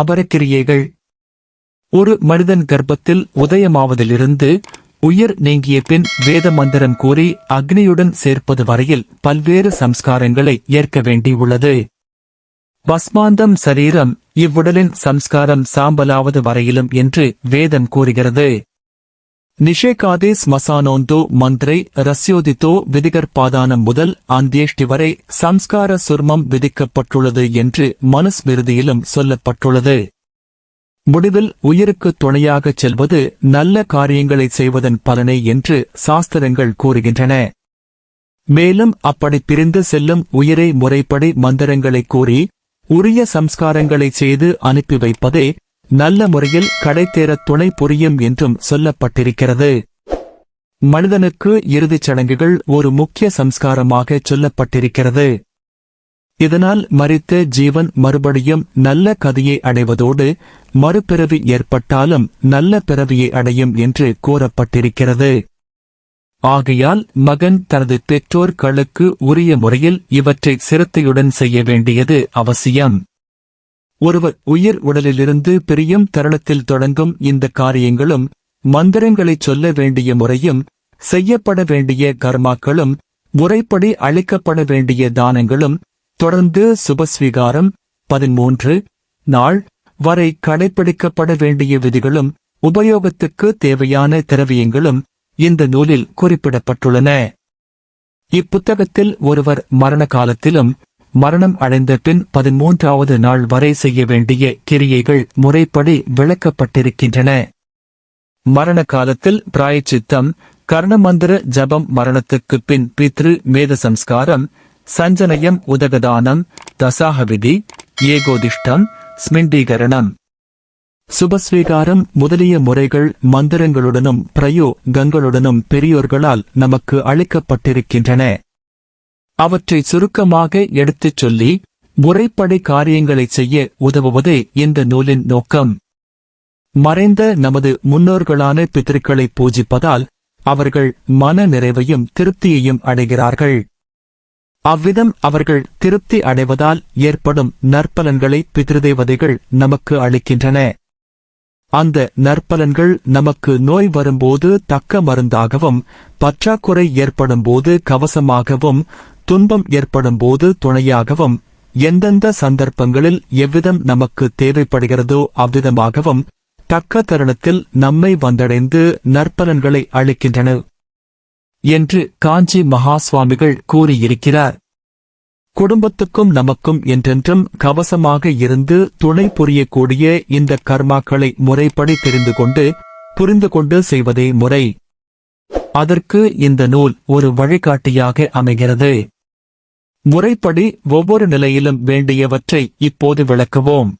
அபரக்கிரியைகள். ஒரு மனிதன் கர்ப்பத்தில் உதயமாவதிலிருந்து உயிர் நீங்கிய பின் வேத மந்திரம் கூறி அக்னியுடன் சேர்ப்பது வரையில் பல்வேறு சம்ஸ்காரங்களை ஏற்க வேண்டியுள்ளது. பஸ்மாந்தம் சரீரம் இவ்வுடலின் சம்ஸ்காரம் சாம்பலாவது வரையிலும் என்று வேதம் கூறுகிறது. நிஷேகாதேஸ் மசானோந்தோ மந்திரை ரஸ்யோதித்தோ விதிகற்பாதானம் முதல் அந்தியேஷ்டி வரை சம்ஸ்கார சுர்மம் விதிக்கப்பட்டுள்ளது என்று மனுஸ்மிருதியிலும் சொல்லப்பட்டுள்ளது. முடிவில் உயிருக்கு துணையாகச் செல்வது நல்ல காரியங்களை செய்வதன் பலனை என்று சாஸ்திரங்கள் கூறுகின்றன. மேலும் அப்படி பிரிந்து செல்லும் உயிரை முறைப்படி மந்திரங்களை கூறி உரிய சம்ஸ்காரங்களை செய்து அனுப்பி வைப்பதே நல்ல முறையில் கடைத்தேற துணை புரியும் என்றும் சொல்லப்பட்டிருக்கிறது. மனிதனுக்கு இறுதிச் சடங்குகள் ஒரு முக்கிய சம்ஸ்காரமாக சொல்லப்பட்டிருக்கிறது. இதனால் மறித்த ஜீவன் மறுபடியும் நல்ல கதையை அடைவதோடு மறுபிறவி ஏற்பட்டாலும் நல்ல பிறவியை அடையும் என்று கூறப்பட்டிருக்கிறது. ஆகையால் மகன் தனது பெற்றோர்களுக்கு உரிய முறையில் இவற்றை சிரத்தையுடன் செய்ய வேண்டியது அவசியம். ஒருவர் உயிர் உடலிலிருந்து பிரியும் தருணத்தில் தொடங்கும் இந்த காரியங்களும் மந்திரங்களைச் சொல்ல வேண்டிய முறையும் செய்யப்பட வேண்டிய கர்மாக்களும் முறைப்படி அளிக்கப்பட வேண்டிய தானங்களும் தொடர்ந்து சுபஸ்வீகாரம் பதிமூன்று நாள் வரை கடைபிடிக்கப்பட வேண்டிய விதிகளும் உபயோகத்துக்கு தேவையான திரவியங்களும் இந்த நூலில் குறிப்பிடப்பட்டுள்ளன. இப்புத்தகத்தில் ஒருவர் மரண காலத்திலும் மரணம் அடைந்த பின் பதிமூன்றாவது நாள் வரை செய்ய வேண்டிய கிரியைகள் முறைப்படி விளக்கப்பட்டிருக்கின்றன. மரண காலத்தில் பிராயச்சித்தம் கர்ணமந்திர ஜபம் மரணத்துக்குப் பின் பித்ரு மேத சம்ஸ்காரம் சஞ்சனயம் உதகதானம் தசாகவிதி ஏகோதிஷ்டம் ஸ்மிண்டீகரணம். சுபஸ்வீகாரம் முதலிய முறைகள் மந்திரங்களுடனும் பிரயோகங்களுடனும் பெரியோர்களால் நமக்கு அளிக்கப்பட்டிருக்கின்றன. அவற்றை சுருக்கமாக எடுத்துச் சொல்லி முறைப்படை காரியங்களை செய்ய உதவுவதே இந்த நூலின் நோக்கம். மறைந்த நமது முன்னோர்களான பித்திருக்களை பூஜிப்பதால் அவர்கள் மன நிறைவையும் திருப்தியையும் அடைகிறார்கள். அவ்விதம் அவர்கள் திருப்தி அடைவதால் ஏற்படும் நற்பலன்களை பிதிருதேவதைகள் நமக்கு அளிக்கின்றன. அந்த நற்பலன்கள் நமக்கு நோய் வரும்போது தக்க மருந்தாகவும் பற்றாக்குறை ஏற்படும்போது கவசமாகவும் துன்பம் ஏற்படும்போது துணையாகவும் எந்தெந்த சந்தர்ப்பங்களில் எவ்விதம் நமக்கு தேவைப்படுகிறதோ அவ்விதமாகவும் தக்க தருணத்தில் நம்மை வந்தடைந்து நற்பலன்களை அளிக்கின்றன என்று காஞ்சி மகா சுவாமிகள் கூறியிருக்கிறார். குடும்பத்துக்கும் நமக்கும் என்றென்றும் கவசமாக இருந்து துணை புரியக்கூடிய இந்த கர்மாக்களை முறைப்படி தெரிந்து கொண்டு புரிந்து கொண்டு செய்வதே முறை. அதற்கு இந்த நூல் ஒரு வழிகாட்டியாக அமைகிறது. முறைப்படி ஒவ்வொரு நிலையிலும் வேண்டியவற்றை இப்போது விளக்குவோம்.